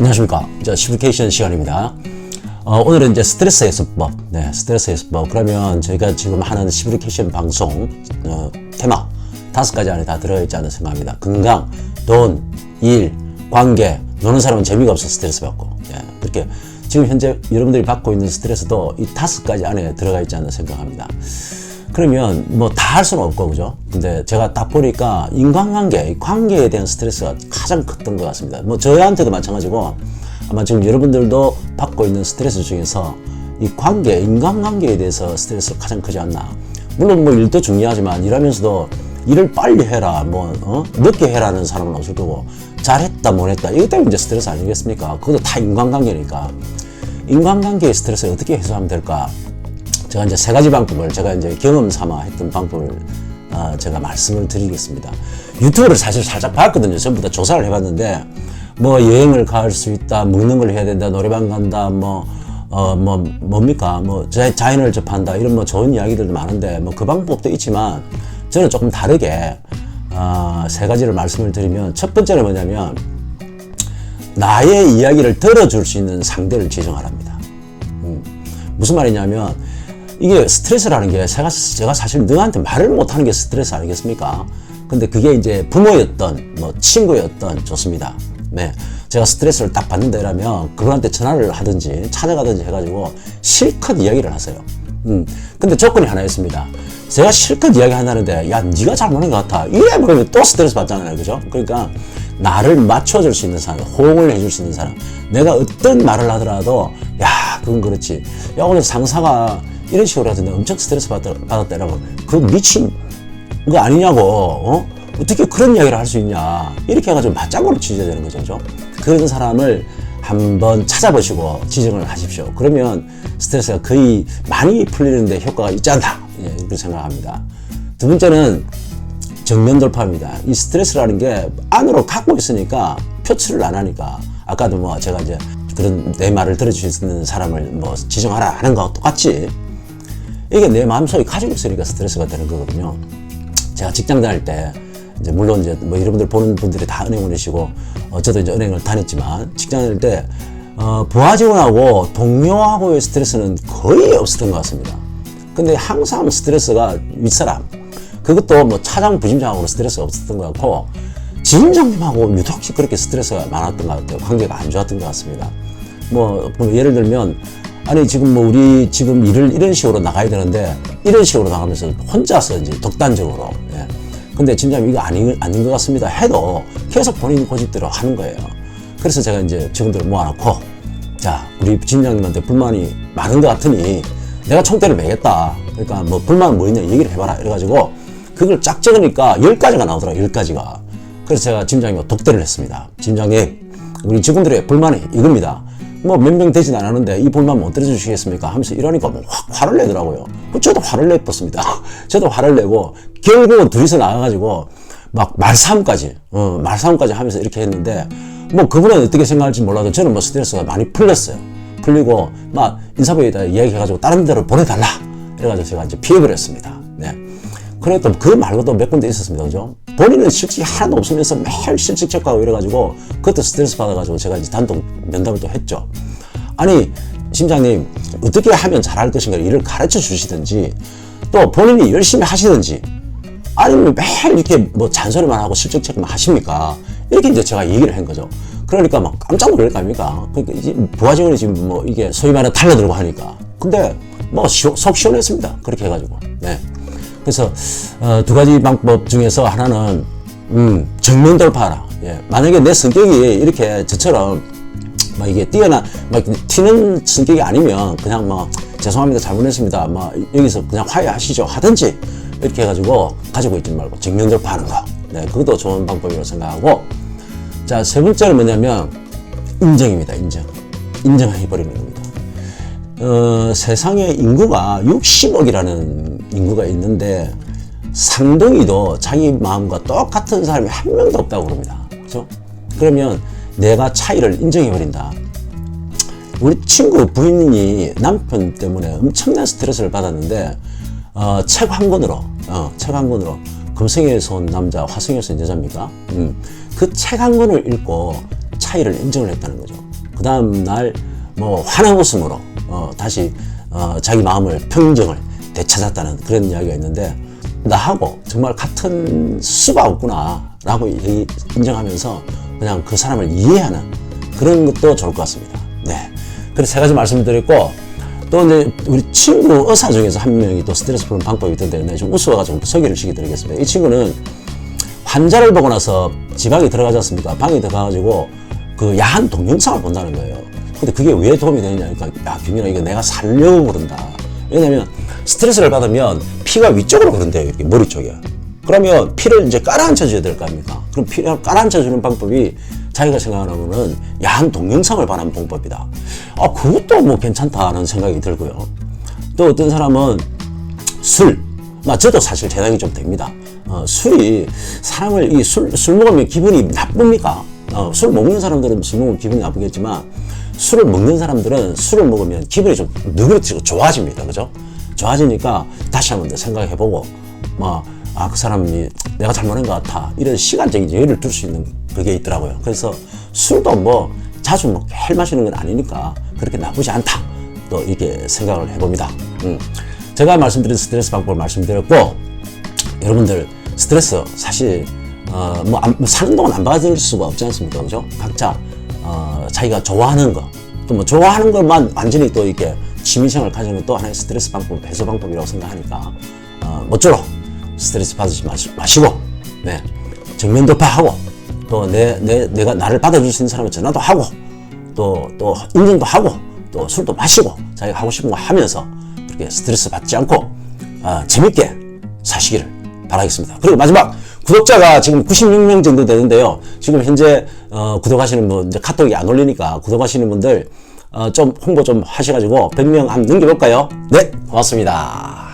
안녕하십니까. 이제 시브케이션 시간입니다. 어, 오늘은 이제 스트레스 해소법. 네, 스트레스 해소법. 그러면 저희가 지금 하는 시브리케이션 방송, 어, 테마, 다섯 가지 안에 다 들어있지 않나 생각합니다. 건강, 돈, 일, 관계, 노는 사람은 재미가 없어 스트레스 받고. 예, 그렇게 지금 현재 여러분들이 받고 있는 스트레스도 이 다섯 가지 안에 들어가 있지 않나 생각합니다. 그러면 뭐 다 할 수는 없고 그죠? 근데 제가 딱 보니까 인간관계, 이 관계에 대한 스트레스가 가장 컸던 것 같습니다. 뭐 저한테도 마찬가지고 아마 지금 여러분들도 받고 있는 스트레스 중에서 이 관계, 인간관계에 대해서 스트레스가 가장 크지 않나. 물론 뭐 일도 중요하지만 일하면서도 일을 빨리 해라, 뭐 어? 늦게 해라는 사람은 없을 거고 잘했다 못했다 이것 때문에 이제 스트레스 아니겠습니까? 그것도 다 인간관계니까 인간관계의 스트레스를 어떻게 해소하면 될까? 제가 이제 세 가지 방법을 제가 이제 경험 삼아 했던 방법을 어, 제가 말씀을 드리겠습니다. 유튜브를 사실 살짝 봤거든요. 전부 다 조사를 해봤는데 뭐 여행을 갈 수 있다, 먹는 걸 해야 된다, 노래방 간다, 뭐 어, 뭐, 뭡니까? 뭐, 자, 자연을 접한다. 이런 뭐 좋은 이야기들도 많은데, 뭐 그 방법도 있지만, 저는 조금 다르게, 어, 세 가지를 말씀을 드리면, 첫 번째는 뭐냐면, 나의 이야기를 들어줄 수 있는 상대를 지정하랍니다. 음, 무슨 말이냐면 이게 스트레스라는 게 제가, 제가 사실 너한테 말을 못하는 게 스트레스 아니겠습니까? 근데 그게 이제 부모였던 뭐 친구였던 좋습니다. 네. 제가 스트레스를 딱 받는다라면 그분한테 전화를 하든지 찾아가든지 해가지고 실컷 이야기를 하세요. 음. 근데 조건이 하나 있습니다. 제가 실컷 이야기 한다는데 야 네가 잘못한 것 같아 이래 버리면 또 스트레스 받잖아요 그죠 그러니까 나를 맞춰줄 수 있는 사람 호응을 해줄 수 있는 사람 내가 어떤 말을 하더라도 야 그건 그렇지 야 오늘 상사가 이런 식으로 하던데 엄청 스트레스 받았, 받았다라고 그 미친 거 아니냐고 어? 어떻게 그런 이야기를 할 수 있냐 이렇게 해가지고 맞장구를 치셔야 되는 거죠 그죠? 그런 사람을 한번 찾아보시고 지정을 하십시오. 그러면 스트레스가 거의 많이 풀리는데 효과가 있지 않다. 예, 그렇게 생각합니다. 두 번째는 정면 돌파입니다. 이 스트레스라는 게 안으로 갖고 있으니까 표출을 안 하니까 아까도 뭐 제가 이제 그런 내 말을 있는 사람을 뭐 지정하라 하는 거와 똑같이 이게 내 마음속에 가지고 있으니까 스트레스가 되는 거거든요. 제가 직장 다닐 때 이제 물론 이제 뭐 여러분들 보는 분들이 다 은행원이시고 어, 저도 이제 은행을 다녔지만 직장 다닐 때 어, 부하 직원하고 동료하고의 스트레스는 거의 없었던 것 같습니다. 근데 항상 스트레스가 윗사람 그것도 뭐 차장 부심장하고 스트레스가 없었던 것 같고 지점장님하고 유독 그렇게 스트레스가 많았던 것 같아요. 관계가 안 좋았던 것 같습니다. 뭐, 뭐 예를 들면 아니 지금 뭐 우리 지금 일을 이런 식으로 나가야 되는데 이런 식으로 나가면서 혼자서 이제 독단적으로. 예. 근데 진짜 이거 아닌, 아닌 것 같습니다. 해도 계속 본인 고집대로 하는 거예요. 그래서 제가 이제 직원들을 모아놓고 자 우리 진장님한테 불만이 많은 것 같으니 내가 총대를 매겠다. 그러니까 뭐 불만 뭐 있냐 얘기를 해봐라. 이래가지고 그걸 쫙 적으니까 10가지가 나오더라 10가지가. 그래서 제가 팀장님과 독대를 했습니다. 팀장님 우리 직원들의 불만이 이겁니다 뭐 몇 명 되진 않았는데 이 불만 못 들어주시겠습니까? 하면서 이러니까 뭐확 화를 내더라고요. 뭐 저도 화를 냈었습니다. 저도 화를 내고 결국은 둘이서 나가가지고 막 말싸움까지, 어, 말싸움까지 하면서 이렇게 했는데 뭐 그분은 어떻게 생각할지 몰라도 저는 뭐 스트레스가 많이 풀렸어요. 풀리고 막 인사부에다 이야기해가지고 다른 데로 보내달라. 이래가지고 제가 이제 피해버렸습니다. 네. 그랬던 그 말고도 몇 군데 있었습니다. 그죠? 본인은 실직이 하나도 없으면서 매일 실직 체크하고 이래가지고 그것도 스트레스 받아가지고 제가 이제 단독 면담을 또 했죠. 아니, 심장님, 어떻게 하면 잘할 것인가 일을 가르쳐 주시든지 또 본인이 열심히 하시든지 아니면 매일 이렇게 뭐 잔소리만 하고 실직 체크만 하십니까? 이렇게 이제 제가 얘기를 한 거죠. 그러니까 막 깜짝 놀랄 거 아닙니까? 그러니까 이제 부하 직원이 지금 뭐 이게 소위 말해 달려들고 하니까. 근데 뭐속 시원했습니다. 그렇게 해가지고. 네. 그래서 어, 두 가지 방법 중에서 하나는 음, 정면 돌파하라. 예. 만약에 내 성격이 이렇게 저처럼 막 이게 뛰어나 막 튀는 성격이 아니면 그냥 뭐 죄송합니다 잘못했습니다. 뭐 여기서 그냥 화해하시죠 하든지 이렇게 해가지고 가지고 있지 말고 정면 돌파하는 거. 네, 그것도 좋은 방법이라고 생각하고 자 세 번째는 뭐냐면 인정입니다. 인정. 인정해버리는 겁니다. 어, 세상에 인구가 60억이라는 인구가 있는데 상동이도 자기 마음과 똑같은 사람이 한 명도 없다고 그럽니다. 그죠? 그러면 내가 차이를 인정해 버린다. 우리 친구 부인이 남편 때문에 엄청난 스트레스를 받았는데 어, 책 한 권으로 어, 책 한 권으로 금성에서 온 남자 화성에서 온 여자입니까? 음, 그 책 한 권을 읽고 차이를 인정을 했다는 거죠. 그 다음 날 뭐 환한 웃음으로 어, 다시 어, 자기 마음을 평정을 되찾았다는 그런 이야기가 있는데 나하고 정말 같은 수가 없구나 라고 이- 인정하면서 그냥 그 사람을 이해하는 그런 것도 좋을 것 같습니다. 네. 그래서 세 가지 말씀드렸고 또 이제 우리 친구 의사 중에서 한 명이 또 스트레스 푸는 방법이 있던데 내가 좀 우스워가지고 소개를 시켜드리겠습니다. 이 친구는 환자를 보고 나서 지방에 들어가지 않습니까? 방에 들어가가지고 그 야한 동영상을 본다는 거예요. 근데 그게 왜 도움이 되느냐? 그러니까, 야, 경민아, 이거 내가 살려고 그런다. 왜냐면 스트레스를 받으면 피가 위쪽으로 그런대요. 이렇게 머리 쪽에. 그러면 피를 이제 깔아앉혀줘야 될 거 아닙니까? 그럼 피를 깔아앉혀주는 방법이 자기가 생각하는 야한 동영상을 반하는 방법이다. 아, 그것도 뭐 괜찮다는 생각이 들고요. 또 어떤 사람은 술. 나 저도 사실 제약이 좀 됩니다. 어, 술이 사람을 이 술 술 먹으면 기분이 나쁩니까? 어, 술 먹는 사람들은 술 먹으면 기분이 나쁘겠지만 술을 먹는 사람들은 술을 먹으면 기분이 좀 느그러지고 좋아집니다. 그죠? 좋아지니까 다시 한번 더 생각해보고 뭐, 아, 그 사람이 내가 잘못한 것 같아. 이런 시간적인 여유를 둘 수 있는 그게 있더라고요. 그래서 술도 뭐 자주 뭐 매일 마시는 건 아니니까 그렇게 나쁘지 않다. 또 이렇게 생각을 해봅니다. 음. 제가 말씀드린 스트레스 방법을 말씀드렸고, 여러분들 스트레스 사실 어, 뭐, 안- 뭐 사는 동안 안 받을 수가 없지 않습니까? 그죠? 각자 어, 자기가 좋아하는 거, 또 뭐 좋아하는 것만 완전히 또 이렇게 취미생활 가지는 것도 하나의 스트레스 방법, 해소 방법이라고 생각하니까 어, 모쪼록 스트레스 받으지 마시, 마시고, 네 정면 돌파하고 또 내 내 내가 나를 받아줄 수 있는 사람한테 전화도 하고 또 또 인정도 하고 또 술도 마시고 자기가 하고 싶은 거 하면서 그렇게 스트레스 받지 않고 아, 재밌게 사시기를 바라겠습니다. 그리고 마지막 구독자가 지금 96명 정도 되는데요. 지금 현재 어, 구독하시는 분 이제 카톡이 안 올리니까 구독하시는 분들 어, 좀 홍보 좀 하셔가지고 100명 한번 넘겨볼까요? 네, 고맙습니다.